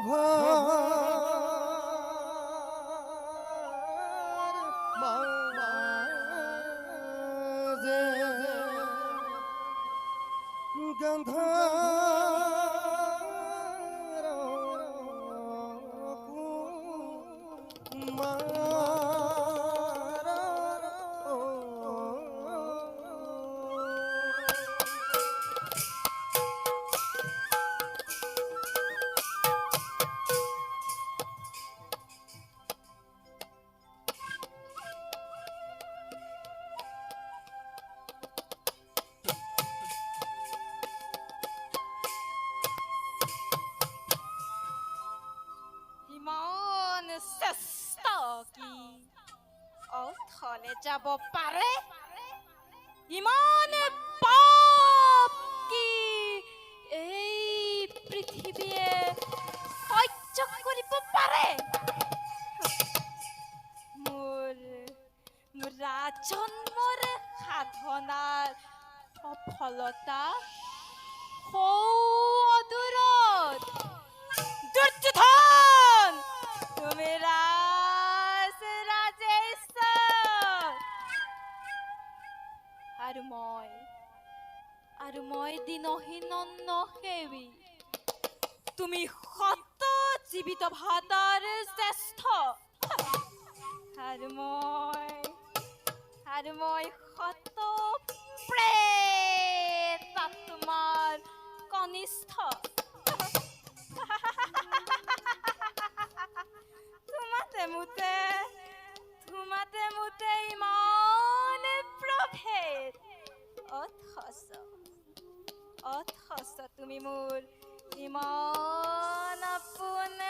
খোভার মাঝে যাব পাৰে ইমানে পাপ কি? এই পৃথিৱীয়ে সহ্য কৰিব পাৰে মোৰ মোৰ ৰাজন্মৰ সাধনাৰ সফলতা আৰু মই দিনহীন সেৱী তুমি সত জীৱিত ভাতৰ শ্ৰেষ্ঠ আৰু মই আৰু মই সত প্ৰেত ইমান আপোন।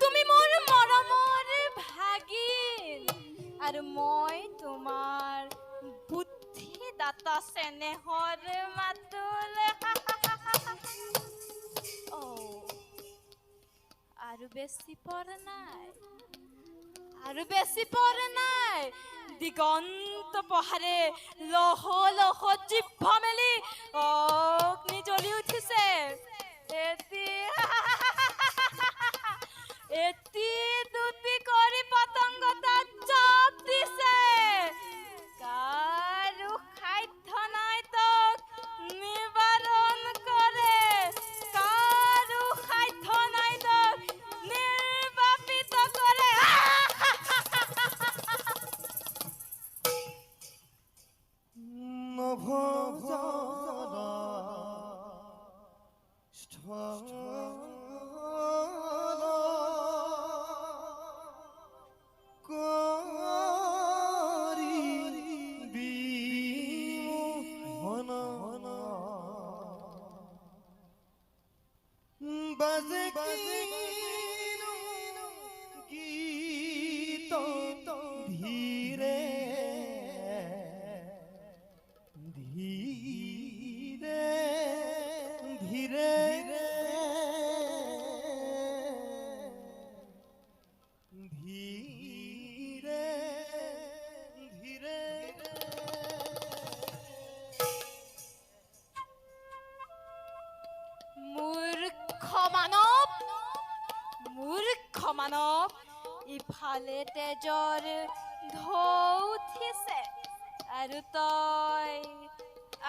তুমি মোৰ মৰমৰ ভাগিন আৰু মই তোমাৰ বুদ্ধিদাতা চেনেহৰ মাতুল। আৰু বেছি পৰ নাই। আৰু বেছি পরে নাই। দিগন্ত পহাৰে লহ লহ জিভ মেলি অগ্নি জ্বলি উঠিছে। এটি এটি দুটি তো ইফালে তেজৰ ঢৌ উঠিছে। আৰু তই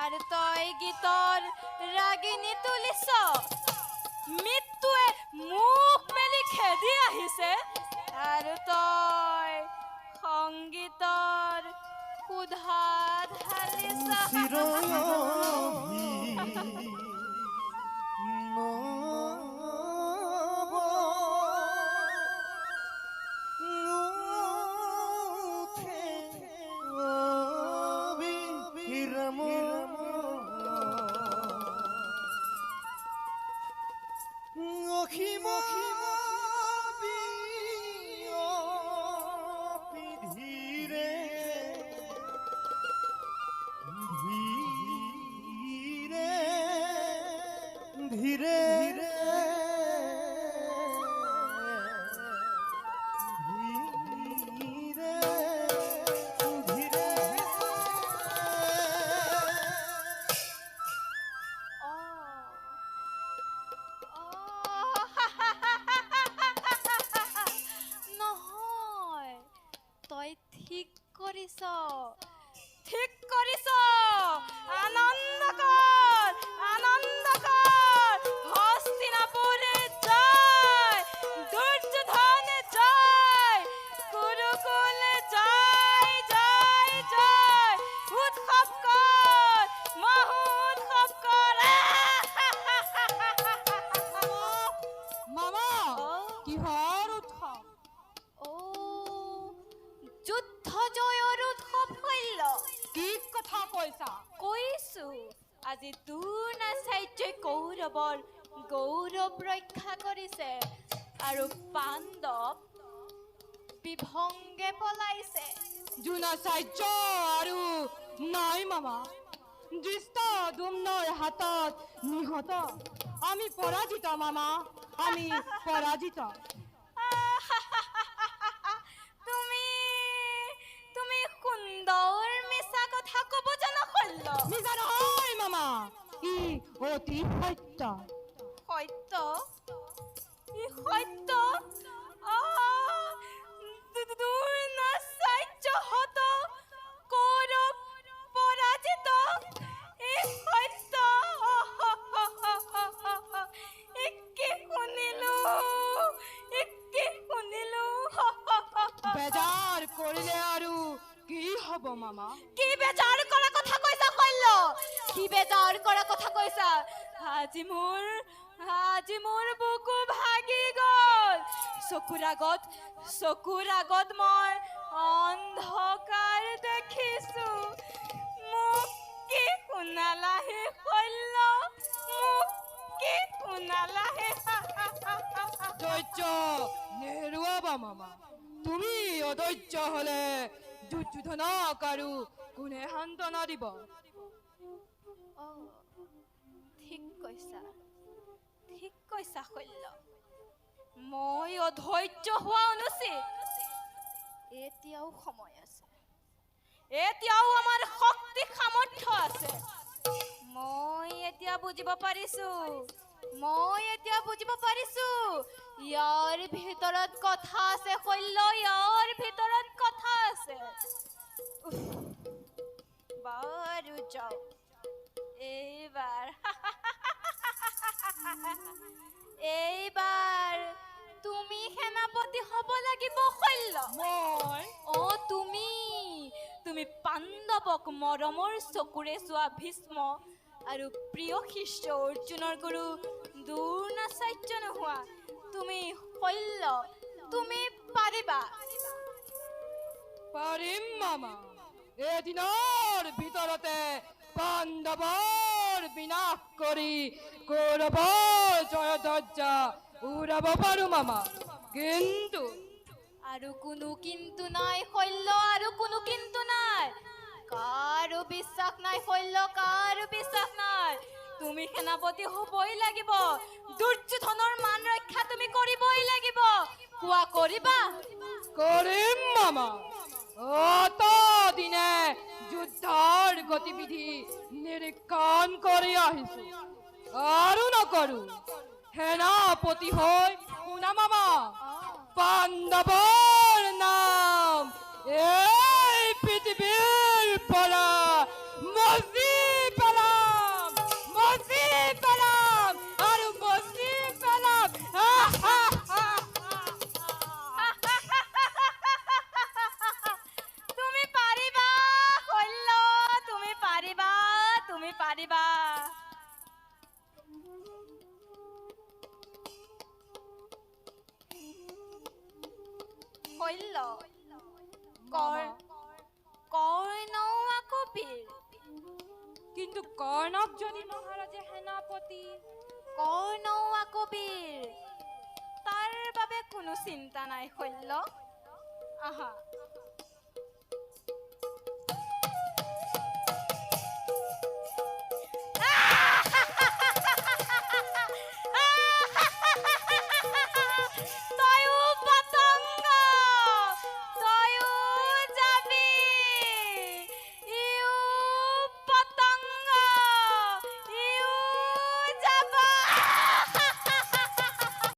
আৰু তই গীতৰ ৰাগিনী তুলিছ। মৃত্যুৱে মুখ মেলি খেদি আহিছে। আৰু তই সংগীতৰ সুধা ঢালিছ অ'। কিহৰ উৎসৱ ও যুদ্ধ জয়ৰ উৎসৱ শৈল কি কথা কৈছা কৈছো আজি তোৰ নাচাৰ্যই কৌৰৱৰ গৌৰৱ ৰক্ষা কৰিছে আৰু পাণ্ডৱ বিভংগে পলাইছে। জোনাচাৰ্য আৰু নাই মামা। দৃষ্ট দুম্নৰ হাতত নিহত। আমি পৰাজিত মামা। আমি পৰাজিত তুমি তুমি সুন্দৰ মিছা কথা ক'ব জানা শৈল মিছা নহয় মামা ই অতি সত্য সত্য ই সত্য আহ, দু- দূৰ বেজাৰ কৰিলে আৰু কি হ'ব মামা? কি বেজাৰ কৰা কথা কৈছা শৈল কি বেজাৰ কৰা কথা কৈছা আজি মোৰ আজি মোৰ বুকু ভাগি গ'ল। চকুৰ আগত চকুৰ আগত মই অন্ধকাৰ দেখিছো। মোক কি শুনালাহে শৈল? মোক কি শুনালাহে? ধৈৰ্য নেৰুৱাবা মামা। তুমি অধৈৰ্য হলে দুৰ্যোধনক আৰু কোনে সান্তনা দিব। অ, ঠিক কৈছা ঠিক কৈছা শল্য। মই অধৈৰ্য হোৱা অনুচিত। এতিয়াও সময় আছে। এতিয়াও আমাৰ শক্তি সামৰ্থ্য আছে। মই এতিয়া বুজিব পাৰিছো। মই এতিয়া বুজিব পাৰিছো। ইয়াৰ ভিতৰত কথা আছে শল্য ইয়াৰ ভিতৰত কথা আছে। বাৰু যাওক। এইবাৰ এইবাৰ তুমি সেনাপতি হ'ব লাগিব শল্য মই? অ তুমি তুমি পাণ্ডৱক মৰমৰ চকুৰে চোৱা ভীষ্ম। আৰু প্ৰিয় শিষ্য অৰ্জুনৰ গুৰু দ্ৰোণাচাৰ্য নোহোৱা তুমি শল্য তুমি পাৰিবা পাৰিম মামা এদিনৰ ভিতৰতে পাণ্ডৱৰ বিনাশ কৰি কৌৰৱৰ জয়ধ্বজা উৰাব পাৰো মামা কিন্তু আৰু কোনো কিন্তু নাই শল্য আৰু কোনো কিন্তু নাই। কাৰো বিশ্বাস নাই শল্য কাৰো বিশ্বাস নাই। তুমি সেনাপতি হ'বই লাগিব। দুৰ্যোধনৰ মান ৰক্ষা তুমি কৰিবই লাগিব। কোৱা কৰিবা কৰিম মামা। অত দিনে যুদ্ধৰ গতিবিধি নিৰীক্ষণ কৰি আহিছো। আৰু নকৰো। সেনাপতি হৈ শুনা মামা। পাণ্ডৱৰ নাম এই আকৌ কিন্তু কৰ্ণক যদি মহারাজে সেনাপতি। কৰ্ণও আকৌ বীৰ তাৰ বাবে কোনো চিন্তা নাই শল্য আহা